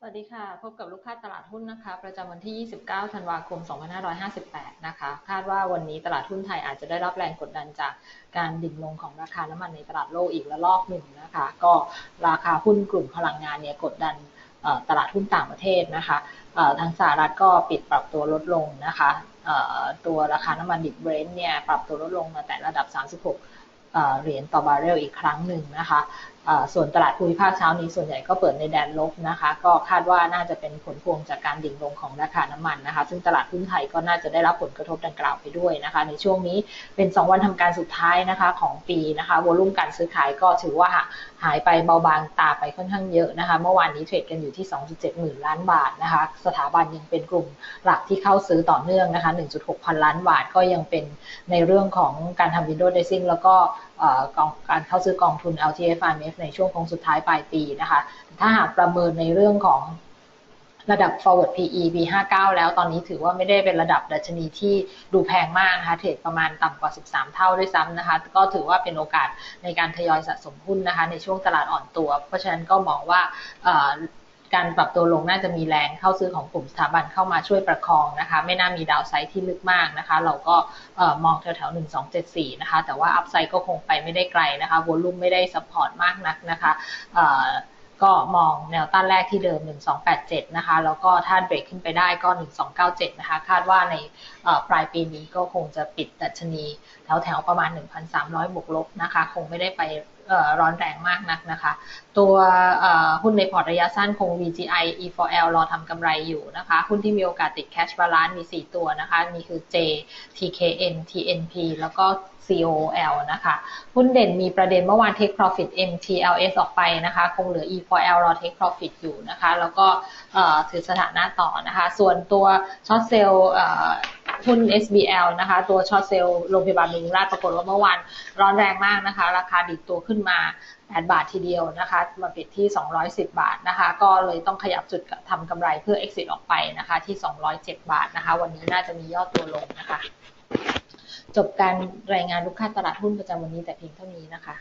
สวัสดีค่ะ พบกับลูกค้าตลาดหุ้นนะคะ ประจำวันที่ 29 ธันวาคม 2558 นะคะ คาดว่าวันนี้ตลาดหุ้นไทยอาจจะได้รับแรงกดดันจากการดิ่งลงของราคาน้ำมันในตลาดโลกอีกระลอกหนึ่งนะคะ ก็ราคาหุ้นกลุ่มพลังงานเนี่ยกดดันตลาดหุ้นต่างประเทศนะคะทางสหรัฐก็ปิดปรับตัวลดลงนะคะตัวราคาน้ำมันดิบเบรนท์เนี่ยปรับตัวลดลงมาแต่ระดับ 36 เหรียญต่อบาร์เรลอีกครั้งหนึ่งนะคะส่วนตลาดภูมิภาคเช้านี้ส่วนใหญ่ก็เปิดในแดนลบนะคะ ก็คาดว่าน่าจะเป็นผลพวงจากการดิ่งลงของราคาน้ำมันนะคะ ซึ่งตลาดหุ้นไทยก็น่าจะได้รับผลกระทบดังกล่าวไปด้วยนะคะ ในช่วงนี้เป็น 2 วันทำการสุดท้ายนะคะของปีนะคะวอลุ่มการซื้อขายก็ถือว่าหายไปเบาบางตาไปค่อนข้างเยอะนะคะ เมื่อวานนี้เทรดกันอยู่ที่ 2.7 หมื่นล้านบาทนะคะ สถาบันยังเป็นกลุ่มหลักที่เข้าซื้อต่อเนื่องนะคะ 1.6 พันล้านบาทก็ยังเป็นในเรื่องของการทำวินโดว์เดซิ่งแล้วก็การเข้าซื้อกองทุน LTF IMF ในช่วงโค้งสุดท้ายปลายปีนะคะ ถ้าหากประเมินในเรื่องของ ระดับ forward PE B59 แล้วตอนนี้ถือว่าไม่ได้เป็นระดับดัชนีที่ดูแพงมากนะคะเทรดประมาณต่ำกว่า 13 เท่าด้วยซ้ำนะคะ ก็ถือว่าเป็นโอกาสในการทยอยสะสมหุ้นนะคะ ในช่วงตลาดอ่อนตัว เพราะฉะนั้นก็มองว่าการปรับตัวลงน่าจะมีแรงเข้าซื้อของกลุ่มสถาบันเข้ามาช่วยประคองนะคะ ไม่น่ามีดาวไซด์ที่ลึกมากนะคะ เราก็มองแถวๆ1274นะคะ แต่ว่าอัพไซด์ก็คงไปไม่ได้ไกลนะคะวอลุ่มไม่ได้ซัพพอร์ตมากนักนะคะ ก็มองแนวต้านแรกที่เดิม 1287 นะคะ แล้วก็ถ้าเบรกขึ้นไปได้ก็ 1297 นะคะ คาดว่าในปลายปีนี้ก็คงจะปิดดัชนีแถวๆประมาณ 1,300 บวกลบนะคะ คงไม่ได้ไป ร้อนแรงมากนักนะคะ ตัวหุ้นในพอร์ตระยะสั้นคง VGI E4L รอทำกำไรอยู่นะคะ หุ้นที่มีโอกาสติด cash balance มี 4 ตัวนะคะ มีคือ J TKN TNP แล้วก็ COL นะคะ หุ้นเด่นมีประเด็นเมื่อวาน take profit MTLS ออกไปนะคะ คงเหลือ E4L รอ take profit อยู่นะคะ แล้วก็ถือสถานะต่อนะคะ ส่วนตัวช็อตเซล หุ้น SBL นะคะ ตัวช็อตเซลโรงพยาบาลมิงราชปรากฏว่าเมื่อวานร้อนแรงมากนะคะ ราคาดิดตัวขึ้นมา 8 บาททีเดียวนะคะ มาปิดที่ 210 บาทนะคะ ก็เลยต้องขยับจุดทำกำไรเพื่อ exit ออกไปนะคะ ที่ 207 บาทนะคะ วันนี้น่าจะมียอดตัวลงนะคะ จบการรายงานลูกค้าตลาดหุ้นประจำวันนี้แต่เพียงเท่านี้นะคะ